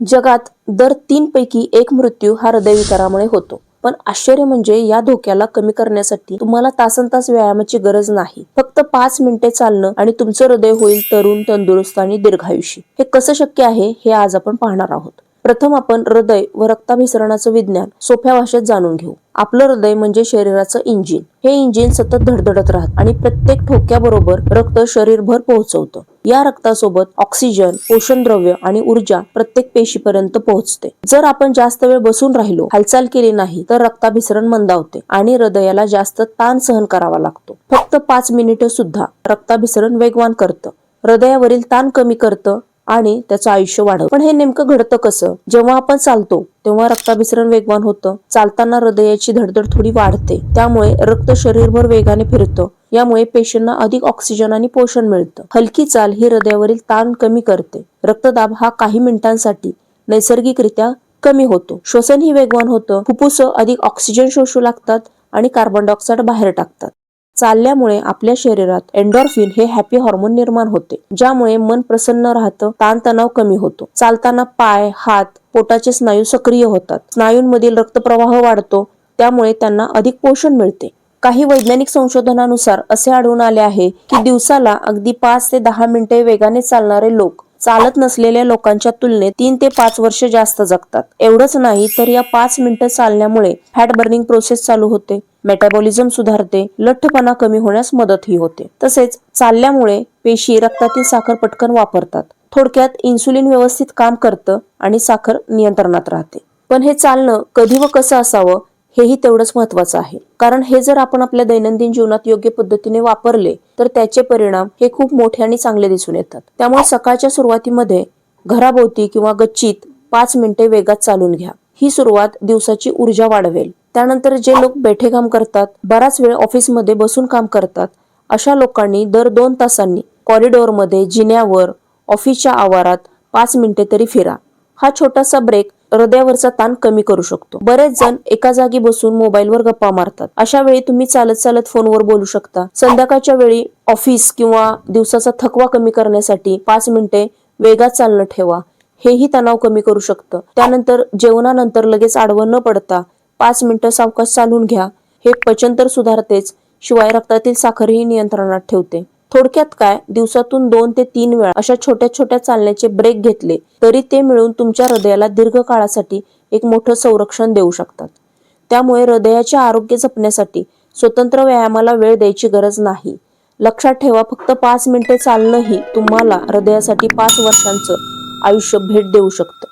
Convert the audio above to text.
जगात दर तीन पैकी एक मृत्यू हा हृदयविकारामुळे होतो. पण आश्चर्य म्हणजे या धोक्याला कमी करण्यासाठी तुम्हाला तासन तास व्यायामाची गरज नाही. फक्त पाच मिनिटे चालणं आणि तुमचं हृदय होईल तरुण तंदुरुस्त आणि दीर्घायुषी. हे कसं शक्य आहे हे आज आपण पाहणार आहोत. प्रथम आपण हृदय व रक्ताभिसरणाचं विज्ञान सोप्या भाषेत जाणून घेऊ. आपलं हृदय म्हणजे शरीराचं इंजिन. हे इंजिन सतत धडधडत राहत आणि प्रत्येक ठोक्याबरोबर रक्त शरीरभर पोहोचवतं. या रक्तासोबत ऑक्सिजन पोषण द्रव्य आणि ऊर्जा प्रत्येक पेशीपर्यंत पोहोचते. जर आपण जास्त वेळ बसून राहिलो हालचाल केली नाही तर रक्ताभिसरण मंदावते आणि हृदयाला जास्त ताण सहन करावा लागतो. फक्त पाच मिनिटं सुद्धा रक्ताभिसरण वेगवान करतं. हृदयावरील ताण कमी करतं आणि त्याचं आयुष्य वाढवतं. पण हे नेमकं घडतं कसं? जेव्हा आपण चालतो तेव्हा रक्ताभिसरण वेगवान होतं. चालताना हृदयाची धडधड थोडी वाढते. त्यामुळे रक्त शरीरभर वेगाने फिरतं. यामुळे पेशींना अधिक ऑक्सिजन आणि पोषण मिळतं. हलकी चाल ही हृदयावरील ताण कमी करते. रक्तदाब हा काही मिनिटांसाठी नैसर्गिकरित्या कमी होतो. श्वसन ही वेगवान होतं. फुफ्फुस अधिक ऑक्सिजन शोषू लागतात आणि कार्बन डायऑक्साईड बाहेर टाकतात. चालल्यामुळे आपल्या शरीरात एन्डॉर्फिन हे हॅपी हॉर्मोन निर्माण होते. ज्यामुळे मन प्रसन्न राहतं ताणतणाव कमी होतो. चालताना पाय हात पोटाचे स्नायू सक्रिय होतात. स्नायूंमधील रक्तप्रवाह वाढतो. त्यामुळे त्यांना अधिक पोषण मिळते. काही वैज्ञानिक संशोधनानुसार असे आढळून आले आहे की दिवसाला अगदी पाच ते दहा मिनिटे वेगाने चालणारे लोक चालत नसलेल्या लोकांच्या तुलनेत तीन ते पाच वर्ष जास्त जगतात. एवढंच नाही तर या पाच मिनिटं चालण्यामुळे फॅट बर्निंग प्रोसेस चालू होते. मेटाबॉलिझम सुधारते. लठ्ठपणा कमी होण्यास मदतही होते. तसेच चालल्यामुळे पेशी रक्तातील साखर पटकन वापरतात. थोडक्यात इन्सुलिन व्यवस्थित काम करतं आणि साखर नियंत्रणात राहते. पण हे चालणं कधी व कसं असावं हेही तेवढंच महत्वाचं आहे. कारण हे जर आपण आपल्या दैनंदिन जीवनात योग्य पद्धतीने वापरले तर त्याचे परिणाम हे खूप मोठे आणि चांगले दिसून येतात. त्यामुळे सकाळच्या सुरुवातीमध्ये घराभोवती किंवा गच्चीत पाच मिनिटे वेगात चालून घ्या. ही सुरुवात दिवसाची ऊर्जा वाढवेल. त्यानंतर जे लोक बैठे काम करतात बराच वेळ ऑफिसमध्ये बसून काम करतात अशा लोकांनी दर दोन तासांनी कॉरिडॉरमध्ये जिन्यावर ऑफिसच्या आवारात पाच मिनिटे तरी फिरा. हा छोटासा ब्रेक हृदयावरचा ताण कमी करू शकतो. बरेच जण एका जागी बसून मोबाईलवर गप्पा मारतात. अशा वेळी तुम्ही चालत चालत फोनवर बोलू शकता. संध्याकाळच्या वेळी ऑफिस किंवा दिवसाचा थकवा कमी करण्यासाठी पाच मिनिटे वेगात चालणं ठेवा. हेही तणाव कमी करू शकतं. त्यानंतर जेवणानंतर लगेच आडवं न पडता पाच मिनिटं सावकाश चालून घ्या. हे पचन तर सुधारतेच शिवाय रक्तातील साखरही नियंत्रणात ठेवते. थोडक्यात काय? दिवसातून दोन ते तीन वेळा अशा छोट्या छोट्या चालण्याचे ब्रेक घेतले तरी ते मिळून तुमच्या हृदयाला दीर्घ काळासाठी एक मोठं संरक्षण देऊ शकतात. त्यामुळे हृदयाचे आरोग्य जपण्यासाठी स्वतंत्र व्यायामाला वेळ द्यायची गरज नाही. लक्षात ठेवा फक्त पाच मिनिटे चालणंही तुम्हाला हृदयासाठी पाच वर्षांचं आयुष्य भेट देऊ शकतं.